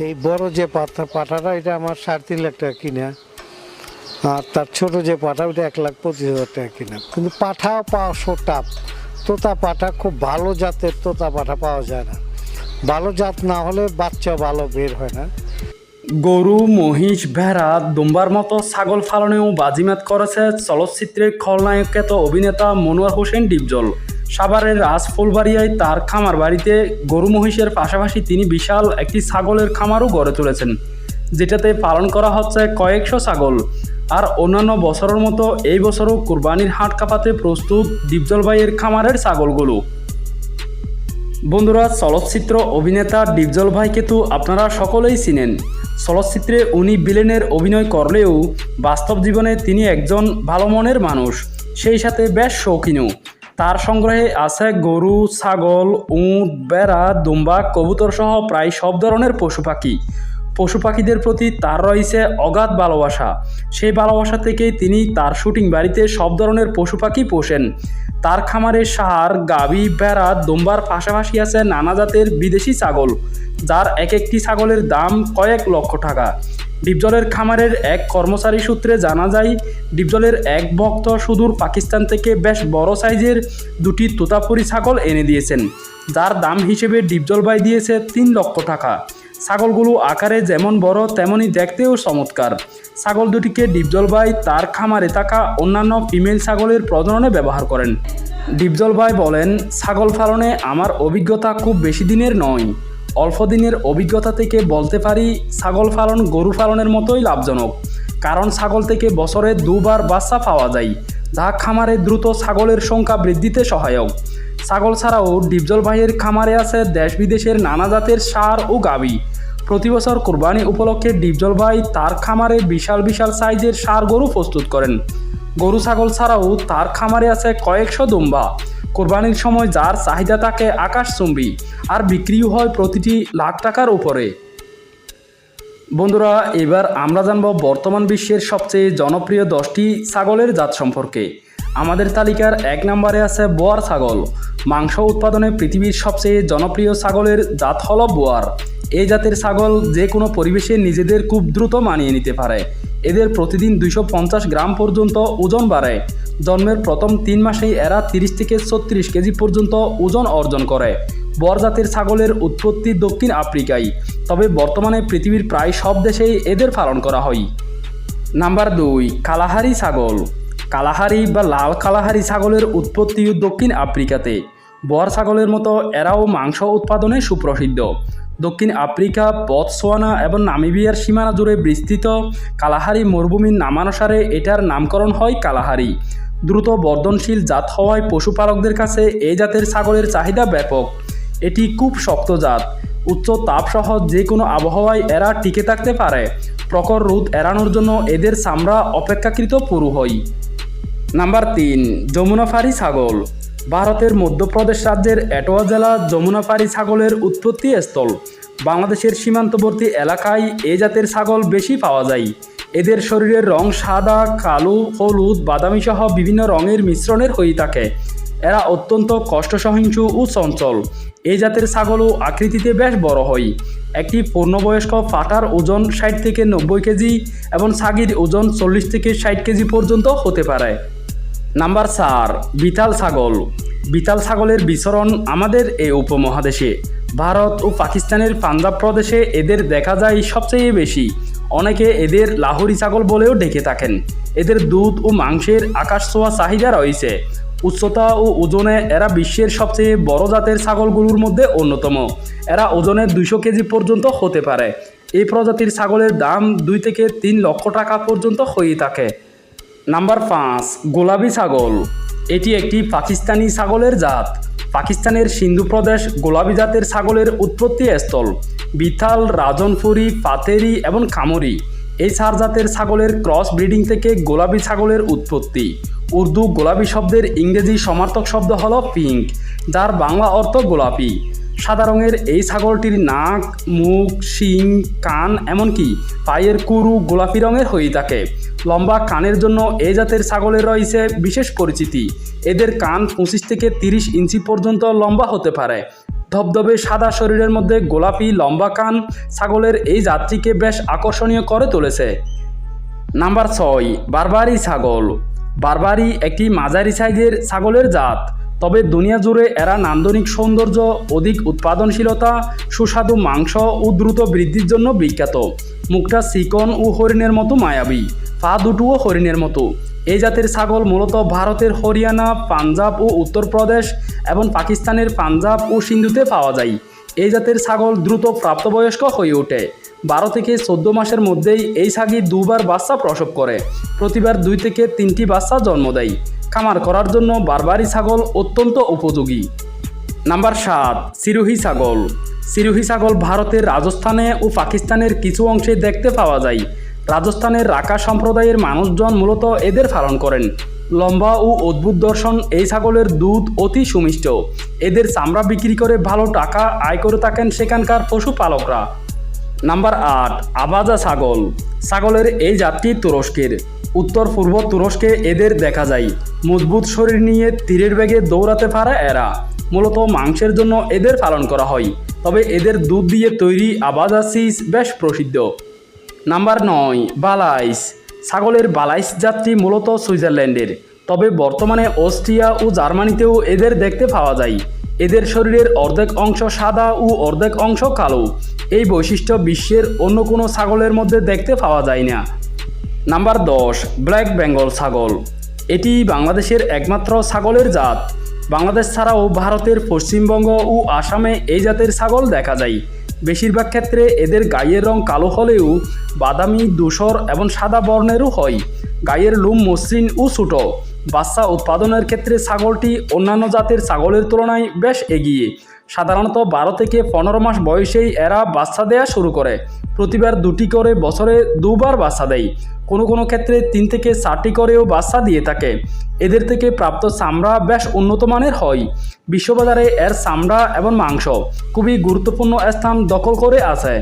এই বড় যে পাতা পাঠাটা এটা আমার সাড়ে তিন লাখ টাকা কিনা। আর তার ছোট যে পাঠা ওটা এক লাখ পঁচিশ হাজার টাকা কিনা। কিন্তু পাঠাও পাওয়া টাপ তোতা পাঠা খুব ভালো জাতের তোতা পাঠা পাওয়া যায় না। ভালো জাত না হলে বাচ্চা ভালো বের হয় না। গরু, মহিষ, ভেড়া, দুম্বার মতো ছাগল পালনেও বাজিমাত করেছে চলচ্চিত্রের খলনায়ক অভিনেতা মনোয়ার হোসেন ডিপজল। সাভারের রাজ ফুলবাড়িয়ায় তার খামার বাড়িতে গরু মহিষের পাশাপাশি তিনি বিশাল একটি ছাগলের খামারও গড়ে তুলেছেন, যেটাতে পালন করা হচ্ছে কয়েকশো ছাগল। আর অন্যান্য বছরের মতো এই বছরও কুরবানির হাট কাঁপাতে প্রস্তুত ডিপজল ভাইয়ের খামারের ছাগলগুলো। বন্ধুরা, চলচ্চিত্র অভিনেতা ডিপজল ভাইকে তো আপনারা সকলেই চিনেন। চলচ্চিত্রে উনি বিলেনের অভিনয় করলেও বাস্তব জীবনে তিনি একজন ভালো মনের মানুষ, সেই সাথে বেশ শৌখিনও। তার সংগ্রহে আছে গরু, ছাগল, উঁট, বেড়া, দুম্বা, কবুতর সহ প্রায় সব ধরনের পশু পাখি। পশু পাখিদের প্রতি তার রয়েছে অগাধ ভালোবাসা। সেই ভালোবাসা থেকেই তিনি তার শুটিং বাড়িতে সব ধরনের পশু পাখি পোষেন। তার খামারে সার গাভী ভেড়া দুম্বার পাশাপাশি আছে নানা জাতের বিদেশি ছাগল, যার এক একটি ছাগলের দাম কয়েক লক্ষ টাকা। ডিপজলের খামারের এক কর্মচারী সূত্রে জানা যায়, ডিপজলের এক ভক্ত সুদূর পাকিস্তান থেকে বেশ বড় সাইজের দুটি তোতাপুরি ছাগল এনে দিয়েছেন, যার দাম হিসেবে ডিপজল বাই দিয়েছে তিন লক্ষ টাকা। ছাগলগুলো আকারে যেমন বড়, তেমনই দেখতেও চমৎকার। ছাগল দুটিকে ডিপজল ভাই তার খামারে থাকা অন্যান্য ফিমেল ছাগলের প্রজননে ব্যবহার করেন। ডিপজল ভাই বলেন, ছাগল পালনে আমার অভিজ্ঞতা খুব বেশি দিনের নয়। অল্প দিনের অভিজ্ঞতা থেকে বলতে পারি ছাগল পালন, গরু পালনের মতোই লাভজনক। কারণ ছাগল থেকে বছরে দুবার বাচ্চা পাওয়া যায়, যা খামারে দ্রুত ছাগলের সংখ্যা বৃদ্ধিতে সহায়ক। ছাগল ছাড়াও ডিপজল ভাইয়ের খামারে আছে দেশ বিদেশের নানা জাতের সার ও গাবি। প্রতি বছর কোরবানি উপলক্ষে ডিপজল ভাই তার খামারে বিশাল বিশাল সাইজের সার গরু প্রস্তুত করেন। গরু ছাগল ছাড়াও তার খামারে আছে কয়েকশো দুম্বা। কোরবানির সময় যার চাহিদা থাকে আকাশচুম্বী, আর বিক্রিও হয় প্রতিটি লাখ টাকার উপরে। বন্ধুরা, এবার আমরা জানব বর্তমান বিশ্বের সবচেয়ে জনপ্রিয় দশটি ছাগলের জাত সম্পর্কে। আমাদের তালিকার এক নম্বরে আছে বোয়ার ছাগল। মাংস উৎপাদনে পৃথিবীর সবচেয়ে জনপ্রিয় ছাগলের জাত হল বোয়ার। এই জাতের ছাগল যে কোনো পরিবেশে নিজেদের খুব দ্রুত মানিয়ে নিতে পারে। এদের প্রতিদিন দুইশো পঞ্চাশ গ্রাম পর্যন্ত ওজন বাড়ে জন্মের প্রথম তিন মাসেই এরা তিরিশ থেকে ছত্রিশ কেজি পর্যন্ত ওজন অর্জন করে। বরজাতের ছাগলের উৎপত্তি দক্ষিণ আফ্রিকায়। তবে বর্তমানে পৃথিবীর প্রায় সব দেশেই এদের পালন করা হয়। নাম্বার দুই, কালাহারি ছাগল। কালাহারি বা লাল কালাহারি ছাগলের উৎপত্তি দক্ষিণ আফ্রিকাতে। বর ছাগলের মতো এরাও মাংস উৎপাদনে সুপ্রসিদ্ধ। দক্ষিণ আফ্রিকা বতসোয়ানা এবং নামিবিয়ার সীমানা জুড়ে বিস্তৃত কালাহারি মরুভূমির নামানুসারে এটার নামকরণ হয় কালাহারি। দ্রুত বর্ধনশীল জাত হওয়ায় পশুপালকদের কাছে এই জাতের ছাগলের চাহিদা ব্যাপক। এটি খুব শক্ত জাত। উচ্চ তাপসহ যে কোনো আবহাওয়ায় এরা টিকে থাকতে পারে। প্রখর রোদ এড়ানোর জন্য এদের চামড়া অপেক্ষাকৃত পুরু হয়। নাম্বার তিন যমুনাফারি ছাগল। ভারতের মধ্যপ্রদেশ রাজ্যের এটোয়া জেলা যমুনাফারি ছাগলের উৎপত্তি স্থল। বাংলাদেশের সীমান্তবর্তী এলাকায় এ জাতের ছাগল বেশি পাওয়া যায়। এদের শরীরের রং সাদা, কালো, হলুদ বাদামি সহ বিভিন্ন রঙের মিশ্রণের হয়ে থাকে। এরা অত্যন্ত কষ্টসহিংস ও চঞ্চল। এই জাতের ছাগলও আকৃতিতে বেশ বড় হয়। একটি পূর্ণবয়স্ক পাটার ওজন ষাট থেকে নব্বই কেজি এবং ছাগির ওজন চল্লিশ থেকে ষাট কেজি পর্যন্ত হতে পারে। নাম্বার চার, বিতাল ছাগল। বিতাল ছাগলের বিচরণ আমাদের এই উপমহাদেশে। ভারত ও পাকিস্তানের পাঞ্জাব প্রদেশে এদের দেখা যায় সবচেয়ে বেশি। অনেকে এদের লাহোরি ছাগল বলেও ডেকে থাকেন। এদের দুধ ও মাংসের আকাশ ছোঁয়া চাহিদা রয়েছে। উচ্চতা ও ওজনে এরা বিশ্বের সবচেয়ে বড় জাতের ছাগলগুলোর মধ্যে অন্যতম। এরা ওজনে দুইশো কেজি পর্যন্ত হতে পারে। এই প্রজাতির ছাগলের দাম দুই থেকে তিন লক্ষ টাকা পর্যন্ত হয়ে থাকে। নাম্বার পাঁচ গোলাপি ছাগল। এটি একটি পাকিস্তানি ছাগলের জাত। পাকিস্তানের সিন্ধু প্রদেশ গোলাপি জাতের ছাগলের উৎপত্তি স্থল। বিথাল রাজনপুরি পাতেরি এবং কামরি এই চার জাতের ছাগলের ক্রস ব্রিডিং থেকে গোলাপি ছাগলের উৎপত্তি। উর্দু গোলাপি শব্দের ইংরেজি সমার্থক শব্দ হল পিঙ্ক, যার বাংলা অর্থ গোলাপি। সাদা রঙের এই ছাগলটির নাক, মুখ, শিং, কান এমনকি পায়ের কুরু গোলাপি রঙের হয়ে থাকে। লম্বা কানের জন্য এই জাতের ছাগলের রয়েছে বিশেষ পরিচিতি। এদের কান পঁচিশ থেকে তিরিশ ইঞ্চি পর্যন্ত লম্বা হতে পারে। ধবধবে সাদা শরীরের মধ্যে গোলাপি লম্বা কান ছাগলের এই জাতটিকে বেশ আকর্ষণীয় করে তুলেছে। নাম্বার ছয় বারবারি ছাগল। বারবারি একটি মাঝারি সাইজের ছাগলের জাত। তবে দুনিয়া জুড়ে এরা নান্দনিক সৌন্দর্য, অধিক উৎপাদনশীলতা, সুস্বাদু মাংস ও দ্রুত বৃদ্ধির জন্য বিখ্যাত। মুখটা চিকন ও হরিণের মতো মায়াবী, পা দুটোও হরিণের মতো। এই জাতের ছাগল মূলত ভারতের হরিয়ানা, পাঞ্জাব ও উত্তরপ্রদেশ এবং পাকিস্তানের পাঞ্জাব ও সিন্ধুতে পাওয়া যায়। এই জাতের ছাগল দ্রুত প্রাপ্তবয়স্ক হয়ে ওঠে। বারো থেকে চোদ্দ মাসের মধ্যেই এই ছাগি দুবার বাচ্চা প্রসব করে। প্রতিবার দুই থেকে তিনটি বাচ্চা জন্ম দেয়। খামার করার জন্য বারবারি ছাগল অত্যন্ত উপযোগী। নাম্বার সাত, সিরোহী ছাগল। সিরোহী ছাগল ভারতের রাজস্থানে ও পাকিস্তানের কিছু অংশে দেখতে পাওয়া যায়। রাজস্থানের রাকা সম্প্রদায়ের মানুষজন মূলত এদের পালন করেন। লম্বা ও অদ্ভুত দর্শন এই ছাগলের দুধ অতি সুমিষ্ট। এদের চামড়া বিক্রি করে ভালো টাকা আয় করে থাকেন সেখানকার পশুপালকরা। নাম্বার আট, আবাজা ছাগল। ছাগলের এই জাতটি তুরস্কের। উত্তর পূর্ব তুরস্কে এদের দেখা যায়। মজবুত শরীর নিয়ে তীরের বেগে দৌড়াতে পারে এরা। মূলত মাংসের জন্য এদের পালন করা হয়। তবে এদের দুধ দিয়ে তৈরি আবাজা চিজ বেশ প্রসিদ্ধ। নাম্বার নয়, বালাইস। ছাগলের বালাইস জাতটি মূলত সুইজারল্যান্ডের। তবে বর্তমানে অস্ট্রিয়া ও জার্মানিতেও এদের দেখতে পাওয়া যায়। এদের শরীরের অর্ধেক অংশ সাদা ও অর্ধেক অংশ কালো। এই বৈশিষ্ট্য বিশ্বের অন্য কোনো ছাগলের মধ্যে দেখতে পাওয়া যায় না। নাম্বার দশ, ব্ল্যাক বেঙ্গল ছাগল। এটি বাংলাদেশের একমাত্র ছাগলের জাত। বাংলাদেশ ছাড়াও ভারতের পশ্চিমবঙ্গ ও আসামে এই জাতের ছাগল দেখা যায়। বেশিরভাগ ক্ষেত্রে এদের গায়ের রং কালো হলেও বাদামি, ধূসর এবং সাদা বর্ণেরও হয়। গায়ের লোম মসৃণ ও ছোটো। বাচ্চা উৎপাদনের ক্ষেত্রে ছাগলটি অন্যান্য জাতের ছাগলের তুলনায় বেশ এগিয়ে। সাধারণত বারো থেকে পনেরো মাস বয়সেই এরা বাচ্চা দেয়া শুরু করে। প্রতিবার দুটি করে বছরে দুবার বাচ্চা দেয়। কোনো কোনো ক্ষেত্রে তিন থেকে চারটি করেও বাচ্চা দিয়ে থাকে। এদের থেকে প্রাপ্ত চামড়া বেশ উন্নত মানের হয়। বিশ্ববাজারে এর চামড়া এবং মাংস খুবই গুরুত্বপূর্ণ স্থান দখল করে আছে।